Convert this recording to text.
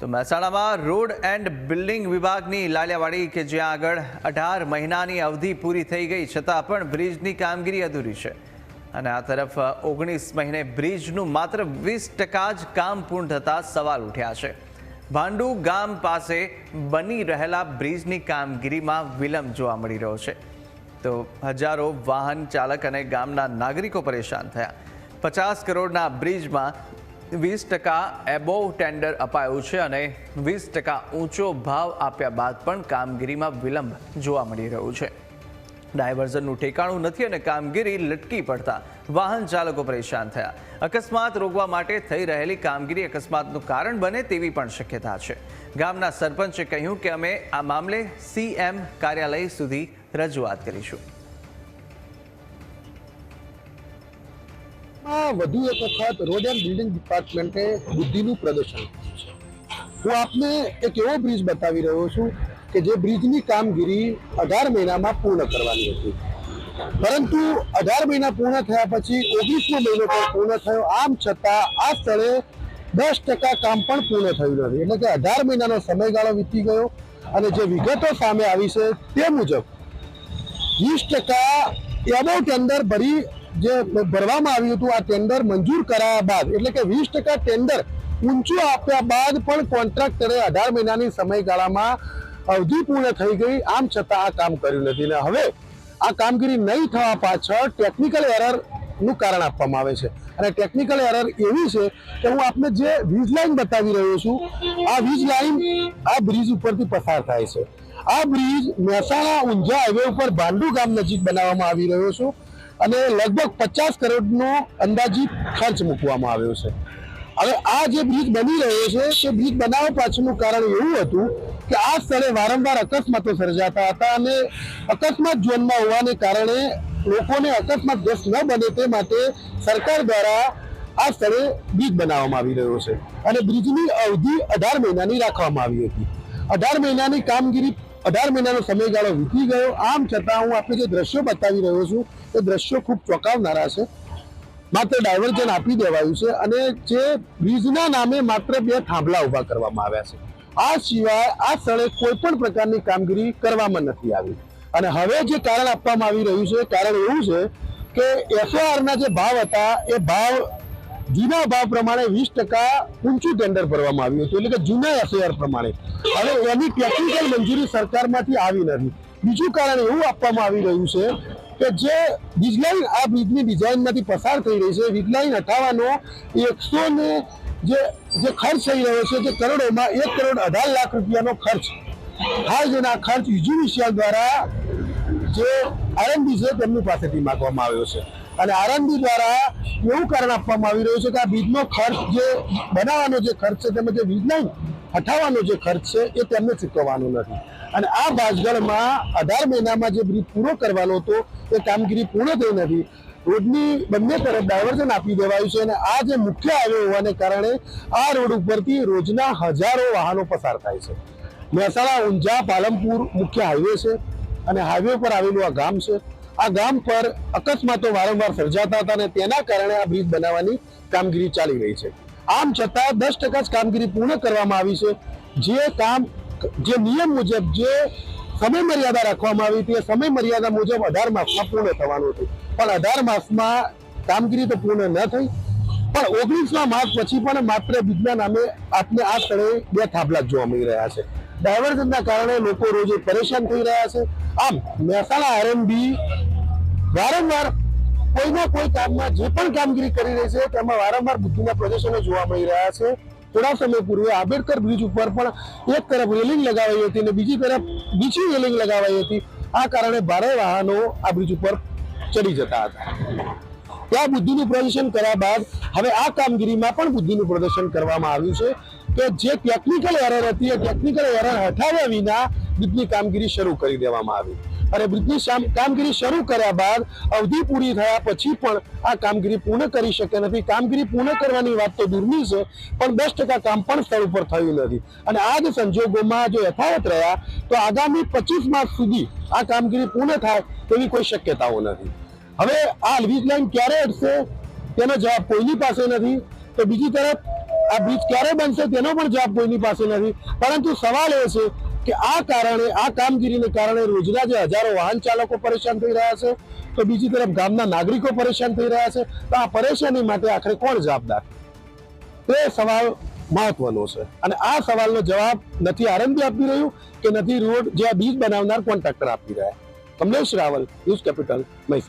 તો મહેસાણામાં road and building વિભાગની લાલિયાવાડી કે જ્યાં આગળ અઢાર મહિનાની અવધિ પૂરી થઈ ગઈ, છતાં પણ બ્રિજની કામગીરી અધૂરી છે. અને આ તરફ ઓગણીસ મહિને બ્રિજનું માત્ર વીસ ટકા જ કામ પૂર્ણ થતાં સવાલ ઉઠ્યા છે. ભાંડુ ગામ પાસે બની રહેલા બ્રિજની કામગીરીમાં વિલંબ જોવા મળી રહ્યો છે. તો હજારો વાહન ચાલક અને ગામના નાગરિકો પરેશાન થયા. પચાસ કરોડના બ્રિજમાં વીસ ટકા એબોવ ટેન્ડર અપાયું છે અને વીસ ટકા ઊંચો ભાવ આપ્યા બાદ પણ કામગીરીમાં વિલંબ જોવા મળી રહ્યું છે. ડાયવર્ઝનનું ઠેકાણું નથી અને કામગીરી લટકી પડતા વાહન ચાલકો પરેશાન થયા. અકસ્માત રોકવા માટે થઈ રહેલી કામગીરી અકસ્માતનું કારણ બને તેવી પણ શક્યતા છે. ગામના સરપંચે કહ્યું કે અમે આ મામલે સીએમ કાર્યાલય સુધી રજૂઆત કરીશું. આ વધુ એક વખત રોડ બિલ્ડિંગ ડિપાર્ટમેન્ટે બુદ્ધિનું પ્રદર્શન હું આપને એક એવો બ્રિજ બતાવી રહ્યો છું કે જે બ્રિજની કામગીરી અઢાર મહિનામાં પૂર્ણ કરવાની હતી. પરંતુ અઢાર મહિના પૂર્ણ થયા પછી ઓગણીસમો મહિનો પણ પૂર્ણ થયો. આમ છતાં આ સ્થળે દસ ટકા કામ પણ પૂર્ણ થયું નથી. એટલે કે અઢાર મહિનાનો સમયગાળો વીતી ગયો અને જે વિગતો સામે આવી છે તે મુજબ વીસ ટકા એબો અંદર ભરી જે ભરવામાં આવ્યું હતું, આ ટેન્ડર મંજૂર કરાયા બાદ, એટલે કે વીસ ટકા ટેન્ડર ઊંચું આપ્યા બાદ પણ કોન્ટ્રાક્ટરે અઢાર મહિનાની સમયગાળામાં અવધિ પૂર્ણ થઈ ગઈ, આમ છતાં આ કામ કર્યું નથી. ને હવે આ કામગીરી નહીં થવા પાછળ ટેકનિકલ એરરનું કારણ આપવામાં આવે છે. અને ટેકનિકલ એરર એવી છે કે હું આપને જે વીજ લાઈન બતાવી રહ્યો છું, આ વીજ લાઈન આ બ્રિજ ઉપરથી પસાર થાય છે. આ બ્રિજ મહેસાણા ઊંઝા હાઈવે ઉપર ભાંડુ ગામ નજીક બનાવવામાં આવી રહ્યો છે. અને લગભગ પચાસ કરોડનો અંદાજિત ખર્ચ મૂકવામાં આવ્યો છે. હવે આ જે બ્રિજ બની રહ્યો છે તે બ્રિજ બનાવવા પાછળનું કારણ એવું હતું કે આ સ્થળે વારંવાર અકસ્માતો સર્જાતા હતા અને અકસ્માત ઝોનમાં હોવાને કારણે લોકોને અકસ્માતગ્રસ્ત ન બને તે માટે સરકાર દ્વારા આ સ્થળે બ્રિજ બનાવવામાં આવી રહ્યો છે. અને બ્રિજની અવધિ અઢાર મહિનાની રાખવામાં આવી હતી. અઢાર મહિનાની કામગીરી અઢાર મહિનાનો સમયગાળો વીતી ગયો. આમ છતાં હું આપણે જે દ્રશ્યો બતાવી રહ્યો છું, એ દ્રશ્યો ખૂબ ચોંકાવનારા છે. માત્ર ડાયવર્જન આપી દેવાયું છે અને જે બ્રિજના નામે માત્ર બે થાંભલા ઊભા કરવામાં આવ્યા છે. આ સિવાય આ સ્થળે કોઈ પણ પ્રકારની કામગીરી કરવામાં નથી આવી. અને હવે જે કારણ આપવામાં આવી રહ્યું છે કારણ એવું છે કે એફઆરના જે ભાવ હતા, એ ભાવ જૂના ભાવ પ્રમાણે વીસ ટકા ઊંચું ટેન્ડર ભરવામાં આવ્યું હતું. એટલે કે જૂના એફઆઈઆર પ્રમાણે. હવે એની ટેકનિકલ મંજૂરી સરકારમાંથી આવી નથી. બીજું કારણ એવું આપવામાં આવી રહ્યું છે કે જે વીજલાઈન આ બ્રિજની ડિઝાઇનમાંથી પસાર થઈ રહી છે. વીજલાઈન હટાવવાનો એકસો ને જે જે ખર્ચ થઈ રહ્યો છે, જે કરોડોમાં એક કરોડ અઢાર લાખ રૂપિયાનો ખર્ચ. હાલ જેના ખર્ચ યુજ્યુડિશિયલ દ્વારા જે આરએમબી છે, તેમની પાસેથી માગવામાં આવ્યો છે. અને આરએમબી દ્વારા એવું કારણ આપવામાં આવી રહ્યું છે કે આ બ્રિજનો ખર્ચ જે બનાવવાનો જે ખર્ચ છે, તેમજ જે નહીં હટાવવાનો જે ખર્ચ છે, એ તેમને ચૂકવવાનો નથી. અને આ ભાજગળમાં અઢાર મહિનામાં જે બ્રિજ પૂરો કરવાનો હતો, એ કામગીરી પૂર્ણ થઈ નથી. રોડની બંને તરફ ડાયવર્ઝન આપી દેવાયું છે અને આ જે મુખ્ય હાઈવે હોવાને કારણે આ રોડ ઉપરથી રોજના હજારો વાહનો પસાર થાય છે. મહેસાણા, ઊંઝા, પાલનપુર મુખ્ય હાઈવે છે અને હાઈવે પર આવેલું આ ગામ છે. આ ગામ પર અકસ્માતો વારંવાર સર્જાતા હતા અને તેના કારણે આ બ્રિજ બનાવવાની કામગીરી ચાલી રહી છે. આમ છતાં દસ ટકા જ કામગીરી પૂર્ણ કરવામાં આવી છે. જે કામ, જે નિયમ મુજબ, જે સમય મર્યાદા રાખવામાં આવી હતી, એ સમય મર્યાદા મુજબ અઢાર માસમાં પૂર્ણ થવાનું હતું. પણ અઢાર માસમાં કામગીરી તો પૂર્ણ ન થઈ. પણ ઓગણીસમા માસ પછી પણ માત્ર બીજના નામે આપને આ સ્થળે બે થાંભલા જોવા મળી રહ્યા છે. ડાયવર્ઝનના કારણે લોકો રોજે પરેશાન થઈ રહ્યા છે. આમ મહેસાણા આરએનબી વારંવાર કોઈના કોઈ કામમાં જે પણ કામગીરી કરી રહી છે, તેમાં વારંવાર બુદ્ધિના પ્રદર્શનો જોવા મળી રહ્યા છે. થોડા સમય પૂર્વે આંબેડકર બ્રિજ ઉપર પણ એક તરફ રેલિંગ લગાવાઈ હતી અને બીજી તરફ બીજી રેલિંગ લગાવાઈ હતી. આ કારણે ભારે વાહનો આ બ્રિજ ઉપર ચડી જતા હતા. ત્યાં બુદ્ધિનું પ્રદર્શન કર્યા બાદ હવે આ કામગીરીમાં પણ બુદ્ધિનું પ્રદર્શન કરવામાં આવ્યું છે કે જે ટેકનિકલ એરર હતી એ ટેકનિકલ એરર હટાવ્યા વિના બ્રિજની કામગીરી શરૂ કરી દેવામાં આવી. અને બ્રિજની કામગીરી શરૂ કર્યા બાદ અવધિ પૂરી થયા પછી પણ આ કામગીરી પૂર્ણ કરી શકે નથી. કામગીરી પૂર્ણ કરવાની વાત તો દૂરની છે, પણ દસ ટકા કામ પણ સ્થળ ઉપર થયું નથી. અને આ જ સંજોગોમાં જો યથાવત રહ્યા, તો આગામી પચીસ માસ સુધી આ કામગીરી પૂર્ણ થાય તેવી કોઈ શક્યતાઓ નથી. હવે આ વીજ લાઈન ક્યારે હટશે તેનો જવાબ કોઈની પાસે નથી. તો બીજી તરફ, આ બ્રિજ ક્યારે બનશે તેનો પણ જવાબ કોઈની પાસે નથી. પરંતુ સવાલ એ છે કે આ કારણે, આ કામગીરીને કારણે રોજના જે હજારો વાહન ચાલકો પરેશાન થઈ રહ્યા છે, તો બીજી તરફ ગામના નાગરિકો પરેશાન થઈ રહ્યા છે, તો આ પરેશાની માટે આખરે કોણ જવાબદાર? તે સવાલ મહત્વનો છે. અને આ સવાલનો જવાબ નથી આરંભી આપી રહ્યું કે નથી રોડ જે આ બ્રિજ બનાવનાર કોન્ટ્રાક્ટર આપી રહ્યા. Kamlesh Raval, News Capital, Mehsana.